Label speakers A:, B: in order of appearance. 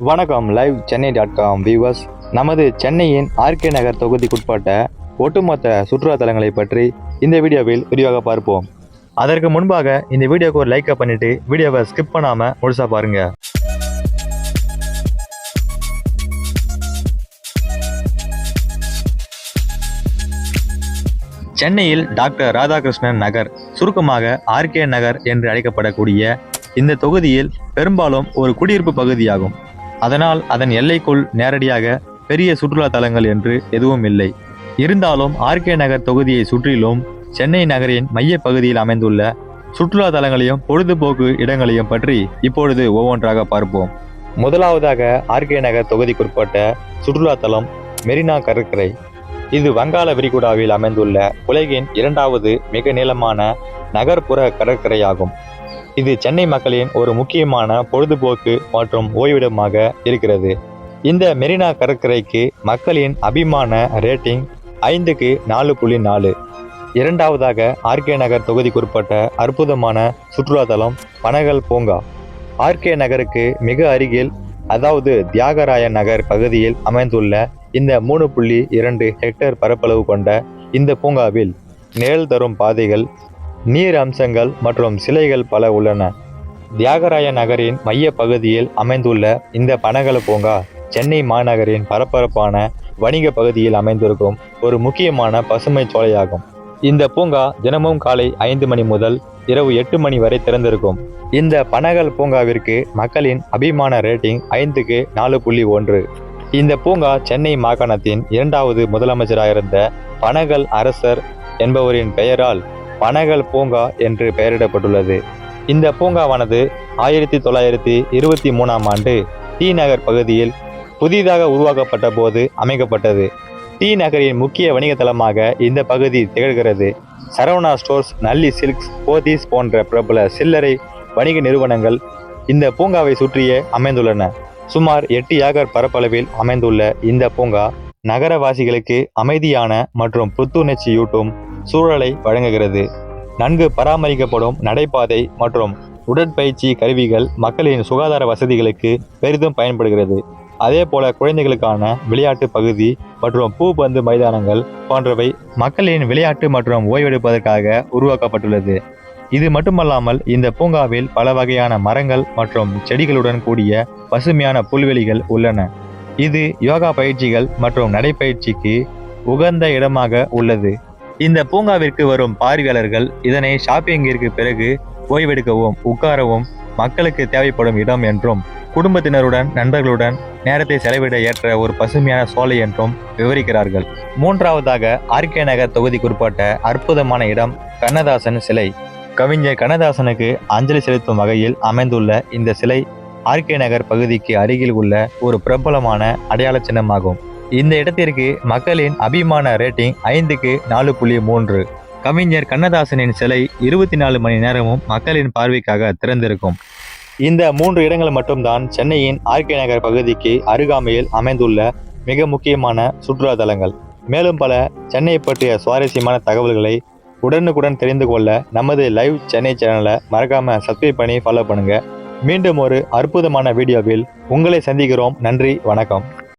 A: வணக்கம் live Chennai dot com viewers நமது சென்னையின் ஆர்கே நகர் தொகுதிக்குட்பட்ட ஒட்டுமொத்த சுற்றுலா தலங்களை பற்றி இந்த வீடியோவில் விரிவாக பார்ப்போம். அதற்கு முன்பாக இந்த வீடியோக்கு ஒரு லைக்கை பண்ணிட்டு வீடியோவை ஸ்கிப் பண்ணாமல் முழுசாக பாருங்க. சென்னையில் டாக்டர் ராதாகிருஷ்ணன் நகர் சுருக்கமாக ஆர்கே நகர் என்று அழைக்கப்படக்கூடிய இந்த தொகுதியில் பெரும்பாலும் ஒரு குடியிருப்பு பகுதியாகும். அதனால் அதன் எல்லைக்குள் நேரடியாக பெரிய சுற்றுலா தலங்கள் என்று எதுவும் இல்லை. இருந்தாலும் ஆர்கே நகர் தொகுதியை சுற்றிலும் சென்னை நகரின் மைய பகுதியில் அமைந்துள்ள சுற்றுலா தலங்களையும் பொழுதுபோக்கு இடங்களையும் பற்றி இப்பொழுது ஒவ்வொன்றாக பார்ப்போம். முதலாவதாக ஆர்கே நகர் தொகுதிக்குட்பட்ட சுற்றுலா தலம் மெரினா கடற்கரை. இது வங்காள விரிகுடாவில் அமைந்துள்ள உலகின் இரண்டாவது மிக நீளமான நகர்ப்புற கடற்கரையாகும். இது சென்னை மக்களின் ஒரு முக்கியமான பொழுதுபோக்கு மற்றும் ஓய்விடமாக இருக்கிறது. இந்த மெரினா கடற்கரைக்கு மக்களின் அபிமான ரேட்டிங் ஐந்துக்கு நாலு புள்ளி நாலு. இரண்டாவதாக ஆர்கே நகர் தொகுதிக்குட்பட்ட அற்புதமான சுற்றுலாத்தலம் பனகல் பூங்கா. ஆர்கே நகருக்கு மிக அருகில் அதாவது தியாகராய நகர் பகுதியில் அமைந்துள்ள இந்த மூணு புள்ளி இரண்டு ஹெக்டேர் பரப்பளவு கொண்ட இந்த பூங்காவில் நிழல் தரும் பாதைகள் நீர் அம்சங்கள் மற்றும் சிலைகள் பல உள்ளன. தியாகராய நகரின் மைய பகுதியில் அமைந்துள்ள இந்த பனகல பூங்கா சென்னை மாநகரின் பரபரப்பான வணிக பகுதியில் அமைந்திருக்கும் ஒரு முக்கியமான பசுமை சோலையாகும். இந்த பூங்கா தினமும் காலை ஐந்து மணி முதல் இரவு எட்டு மணி வரை திறந்திருக்கும். இந்த பனகல் பூங்காவிற்கு மக்களின் அபிமான ரேட்டிங் ஐந்துக்கு நாலு புள்ளி ஒன்று. இந்த பூங்கா சென்னை மாகாணத்தின் இரண்டாவது முதலமைச்சராக இருந்த பனகல் அரசர் என்பவரின் பெயரால் பனகல் பூங்கா என்று பெயரிடப்பட்டுள்ளது. இந்த பூங்காவானது ஆயிரத்தி தொள்ளாயிரத்தி இருபத்தி மூணாம் ஆண்டு டி நகர் பகுதியில் புதிதாக உருவாக்கப்பட்ட போது அமைக்கப்பட்டது. டி நகரின் முக்கிய வணிக தலமாக இந்த பகுதி திகழ்கிறது. சரவணா ஸ்டோர்ஸ் நல்லி சில்க்ஸ் போதீஸ் போன்ற பிரபல சில்லறை வணிக நிறுவனங்கள் இந்த பூங்காவை சுற்றியே அமைந்துள்ளன. சுமார் எட்டு ஏக்கர் பரப்பளவில் அமைந்துள்ள இந்த பூங்கா நகரவாசிகளுக்கு அமைதியான மற்றும் புத்துணர்ச்சியூட்டும் சூழலை வழங்குகிறது. நன்கு பராமரிக்கப்படும் நடைபாதை மற்றும் உடற்பயிற்சி கருவிகள் மக்களின் சுகாதார வசதிகளுக்கு பெரிதும் பயன்படுகிறது. அதே போல குழந்தைகளுக்கான விளையாட்டு பகுதி மற்றும் பூப்பந்து மைதானங்கள் போன்றவை மக்களின் விளையாட்டு மற்றும் ஓய்வெடுப்பதற்காக உருவாக்கப்பட்டுள்ளது. இது மட்டுமல்லாமல் இந்த பூங்காவில் பல வகையான மரங்கள் மற்றும் செடிகளுடன் கூடிய பசுமையான புல்வெளிகள் உள்ளன. இது யோகா பயிற்சிகள் மற்றும் நடைப்பயிற்சிக்கு உகந்த இடமாக உள்ளது. இந்த பூங்காவிற்கு வரும் பார்வையாளர்கள் இதனை ஷாப்பிங்கிற்கு பிறகு ஓய்வெடுக்கவும் உட்காரவும் மக்களுக்கு தேவைப்படும் இடம் என்றும் குடும்பத்தினருடன் நண்பர்களுடன் நேரத்தை செலவிட ஏற்ற ஒரு பசுமையான சோலை என்றும் விவரிக்கிறார்கள். மூன்றாவதாக ஆர்கே நகர் தொகுதிக்குட்பட்ட அற்புதமான இடம் கண்ணதாசன் சிலை. கவிஞர் கண்ணதாசனுக்கு அஞ்சலி செலுத்தும் வகையில் அமைந்துள்ள இந்த சிலை ஆர்கே நகர் பகுதிக்கு அருகில் உள்ள ஒரு பிரபலமான அடையாள சின்னமாகும். இந்த இடத்திற்கு மக்களின் அபிமான ரேட்டிங் ஐந்துக்கு நாலு புள்ளி மூன்று. கவிஞர் கண்ணதாசனின் சிலை இருபத்தி நாலு மணி நேரமும் மக்களின் பார்வைக்காக திறந்திருக்கும். இந்த மூன்று இடங்கள் மட்டும்தான் சென்னையின் ஆர்கே நகர் பகுதிக்கு அருகாமையில் அமைந்துள்ள மிக முக்கியமான சுற்றுலா தலங்கள். மேலும் பல சென்னை பற்றிய சுவாரஸ்யமான தகவல்களை உடனுக்குடன் தெரிந்து கொள்ள நமது லைவ் சென்னை சேனலை மறக்காம சப்ஸ்கிரைப் பண்ணி ஃபாலோ பண்ணுங்க. மீண்டும் ஒரு அற்புதமான வீடியோவில் உங்களை சந்திக்கிறோம். நன்றி வணக்கம்.